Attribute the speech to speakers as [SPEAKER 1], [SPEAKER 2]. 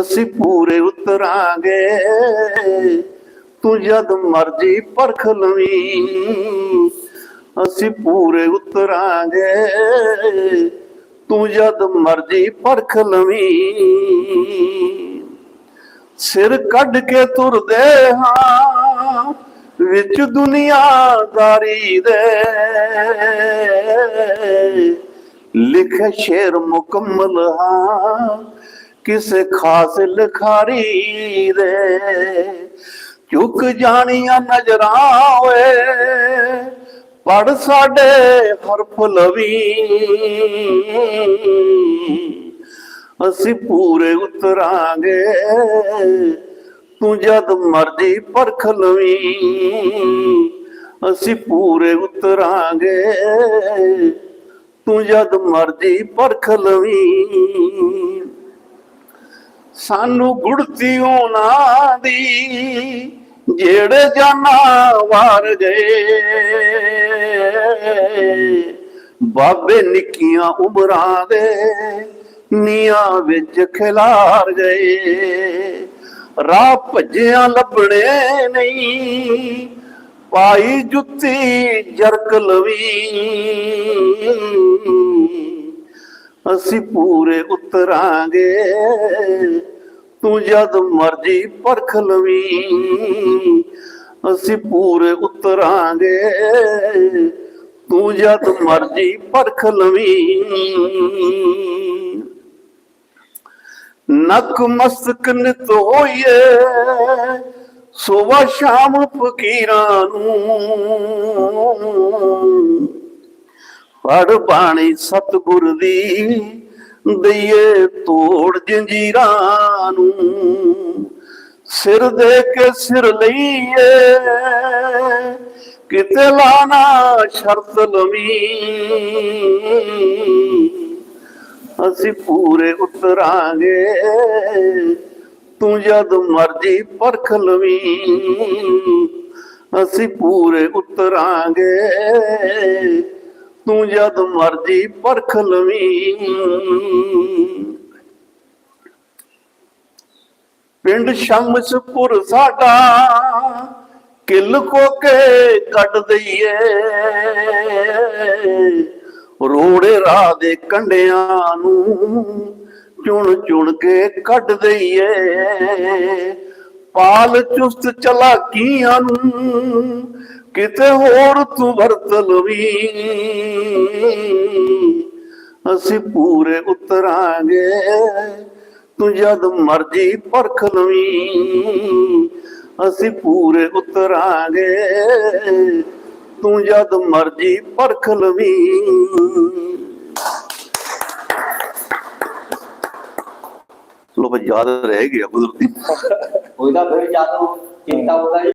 [SPEAKER 1] ਅਸੀਂ ਪੂਰੇ ਉਤਰਾਂਗੇ। ਤੂੰ ਜਦ ਮਰਜ਼ੀ ਪਰਖ ਲਵੀਂ। ਅਸੀਂ ਪੂਰੇ ਉਤਰਾਂਗੇ। ਤੂੰ ਜਦ ਮਰਜ਼ੀ ਪਰਖ ਲਵੀਂ। ਸਿਰ ਕੱਢ ਕੇ ਤੁਰਦੇ ਹਾਂ, ਵਿੱਚ ਦੁਨੀਆਦਾਰੀ ਦੇ। ਲਿਖ ਸ਼ੇਰ ਮੁਕੰਮਲ ਹਾਂ ਕਿਸੇ ਖਾਸ ਲਿਖਾਰੀ ਦੇ? ਚੁੱਕ ਜਾਣੀਆਂ ਨਜ਼ਰਾਂ ਓਏ ਪੜ ਸਾਡੇ ਹਰਫ ਲਵੀ। ਅਸੀਂ ਪੂਰੇ ਉਤਰਾਂਗੇ, ਤੂੰ ਜਦ ਮਰਜ਼ੀ ਪਰਖ ਲਵੀ। ਅਸੀਂ ਪੂਰੇ ਉਤਰਾਂਗੇ, ਤੂੰ ਜਦ ਮਰਜ਼ੀ ਪਰਖ ਲਵੀ। ਸਾਨੂੰ ਗੁੜਤੀ ਉਹਨਾਂ ਦੀ, ਜਿਹੜੇ ਜਾਨਾਂ ਵਾਰ ਗਏ। ਬਾਬੇ ਨਿੱਕੀਆਂ ਉਮਰਾਂ ਦੇ ਨੀਆਂ ਵਿੱਚ ਖਿਲਾਰ ਗਏ। ਰਾਹ ਭੱਜਿਆਂ ਲੱਭਣੇ ਨਹੀਂ, ਪਾਈ ਜੁੱਤੀ ਜਰਕ ਲਵੀ। ਅਸੀਂ ਪੂਰੇ ਉਤਰਾਂਗੇ। ਤੂੰ ਜਦ ਮਰਜ਼ੀ ਪਰਖ ਲਵੀਂ। ਅਸੀਂ ਪੂਰੇ ਉਤਰਾਂਗੇ। ਤੂੰ ਜਦ ਮਰਜ਼ੀ ਪਰਖ ਲਵੀਂ। ਨਕ ਮਸਤਕ ਨਿਤ ਹੋਈਏ ਸੋਵਾ ਸ਼ਾਮ ਫਕੀਰਾਂ ਨੂੰ। ਪੜ ਬਾਣੀ ਸਤਿਗੁਰ ਦੀ, ਦਈਏ ਤੋੜ ਜੰਜੀਰਾਂ ਨੂੰ। ਸਿਰ ਦੇ ਕੇ ਸਿਰ ਲਈਏ, ਕਿਤੇ ਲਾਣਾ ਸ਼ਰਤ ਲਵੀ। ਅਸੀਂ ਪੂਰੇ ਉਤਰਾਂਗੇ, ਤੂੰ ਜਦ ਮਰਜ਼ੀ ਪਰਖ ਲਵੀ। ਅਸੀਂ ਪੂਰੇ ਉਤਰਾਂਗੇ ਤੂੰ ਜਦ ਮਰਜ਼ੀ ਪਰਖ ਲਵੀਂ। ਪਿੰਡ ਸ਼ਮਸਪੁਰ ਸਾਡਾ ਕਿਲ ਕੋ ਕੇ ਕੱਢ ਦਈਏ। ਰੋੜੇ ਰਾਹ ਦੇ ਕੰਡਿਆਂ ਨੂੰ ਚੁਣ ਚੁਣ ਕੇ ਕੱਢ ਦਈਏ। ਪਾਲ ਚੁਸਤ ਚਲਾਕੀਆਂ ਨੂੰ, ਕਿਤੇ ਹੋਰ ਤੂੰ ਵਰਤ ਲਵੀ ਅਸੀਂ ਪੂਰੇ ਉਤਰਾਂਗੇ, ਤੂੰ ਜਦ ਮਰਜ਼ੀ ਪਰਖ ਲਵੀ। ਅਸੀਂ ਪੂਰੇ ਉਤਰਾਂਗੇ, ਤੂੰ ਜਦ ਮਰਜ਼ੀ ਪਰਖ ਲਵੀ। ਚਲੋ ਬਈ ਯਾਦ ਰਹਿ ਗਿਆ ਕੁਦਰਤੀ।
[SPEAKER 2] ਉਹਦਾ ਫਿਰ ਜਦੋਂ ਚਿੰਤਾ ਉਹਦਾ